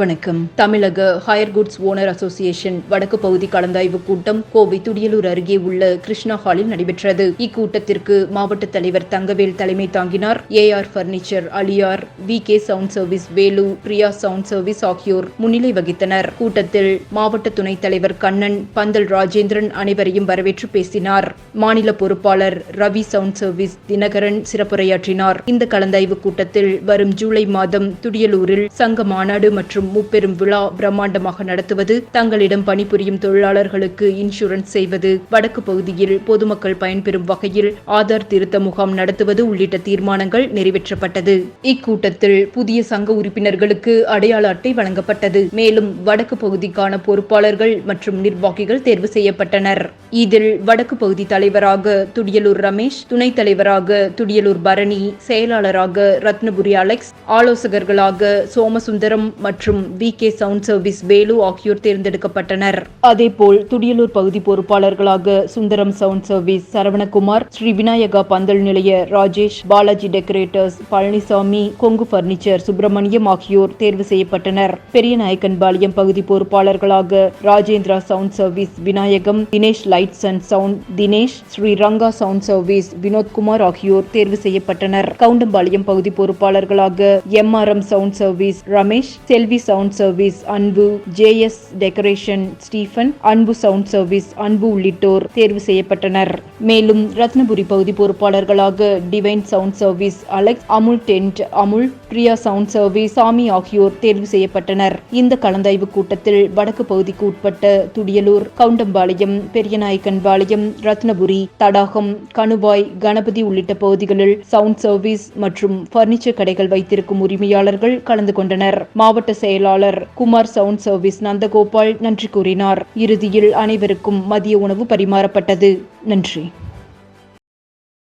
வணக்கம். தமிழக higher goods owner association வடக்கு பகுதி கலந்தாய்வு கூட்டம் கோவை துடியலூர் அருகே உள்ள கிருஷ்ணா ஹாலில் நடைபெற்றது. இக்கூட்டத்திற்கு மாவட்ட தலைவர் தங்கவேல் தலைமை தாங்கினார். AR furniture Aliyar V K sound service Velu Priya sound service ஆகியோர் முன்னிலை வகித்தனர். கூட்டத்தில் மாவட்ட துணைத் தலைவர் கண்ணன் பந்தல் ராஜேந்திரன் அனைவரையும் வரவேற்று பேசினார். மாநில பொறுப்பாளர் ரவி சவுண்ட் சர்வீஸ் தினகரன் சிறப்புரையாற்றினார். இந்த கலந்தாய்வு கூட்டத்தில் வரும் ஜூலை மாதம் துடியலூரில் சங்க மாநாடு மற்றும் முப்பெரும் விழா பிரம்மாண்டமாக நடத்துவது தங்களிடம் பணிபுரியும் தொழிலாளர்களுக்கு இன்சூரன்ஸ் செய்வது வடக்கு பகுதியில் பொதுமக்கள் பயன்பெறும் வகையில் ஆதார் திருத்த முகாம் நடத்துவது உள்ளிட்ட தீர்மானங்கள் நிறைவேற்றப்பட்டது. இக்கூட்டத்தில் புதிய சங்க உறுப்பினர்களுக்கு அடையாள அட்டை வழங்கப்பட்டது. மேலும் வடக்கு பகுதிக்கான பொறுப்பாளர்கள் மற்றும் நிர்வாகிகள் தேர்வு செய்யப்பட்டனர். இதில் வடக்கு பகுதி தலைவராக துடியலூர் ரமேஷ் துணைத் தலைவராக துடியலூர் பரணி செயலாளராக ரத்னபுரி அலெக்ஸ் ஆலோசகர்களாக சோமசுந்தரம் மற்றும் V K sound service Velu ஆகியோர் தேர்ந்தெடுக்கப்பட்டனர். அதேபோல் துடியலூர் பகுதி பொறுப்பாளர்களாக சுந்தரம் சவுண்ட் சர்வீஸ் சரவணகுமார் ஸ்ரீ விநாயகா பந்தல் நிலைய ராஜேஷ் பாலாஜி டெக்கரேட்டர்ஸ் பழனிசாமி கொங்கு பர்னிச்சர் சுப்பிரமணியம் ஆகியோர் தேர்வு செய்யப்பட்டனர். பெரியநாயக்கன்பாளையம் பகுதி பொறுப்பாளர்களாக Rajendra sound service Vinayagam Dinesh lights and sound Dinesh Sri Ranga sound service Vinothkumar ஆகியோர் தேர்வு செய்யப்பட்டனர். கவுண்டம்பாளையம் பகுதி பொறுப்பாளர்களாக M R M sound service Ramesh Selvi sound service Anbu JS decoration Stephen Anbu sound service Anbu உள்ளிட்டோர் தேர்வு செய்யப்பட்டனர். மேலும் ரத்னபுரி பகுதி பொறுப்பாளர்களாக divine sound service Alex Amul tent Amul Priya sound service Sami ஆகியோர் தேர்வு செய்யப்பட்டனர். இந்த கலந்தாய்வு கூட்டத்தில் வடக்கு பகுதிக்கு உட்பட்ட துடியலூர் கவுண்டம்பாளையம் பெரியநாயக்கன்பாளையம் ரத்னபுரி தடாகம் கணுவாய் கணபதி உள்ளிட்ட பகுதிகளில் சவுண்ட் சர்வீஸ் மற்றும் பர்னிச்சர் கடைகள் வைத்திருக்கும் உரிமையாளர்கள் கலந்து கொண்டனர். மாவட்ட செயலாளர் குமார் சவுண்ட் சர்வீஸ் நந்தகோபால் நன்றி கூறினார். இறுதியில் அனைவருக்கும் மதிய உணவு பரிமாறப்பட்டது. நன்றி.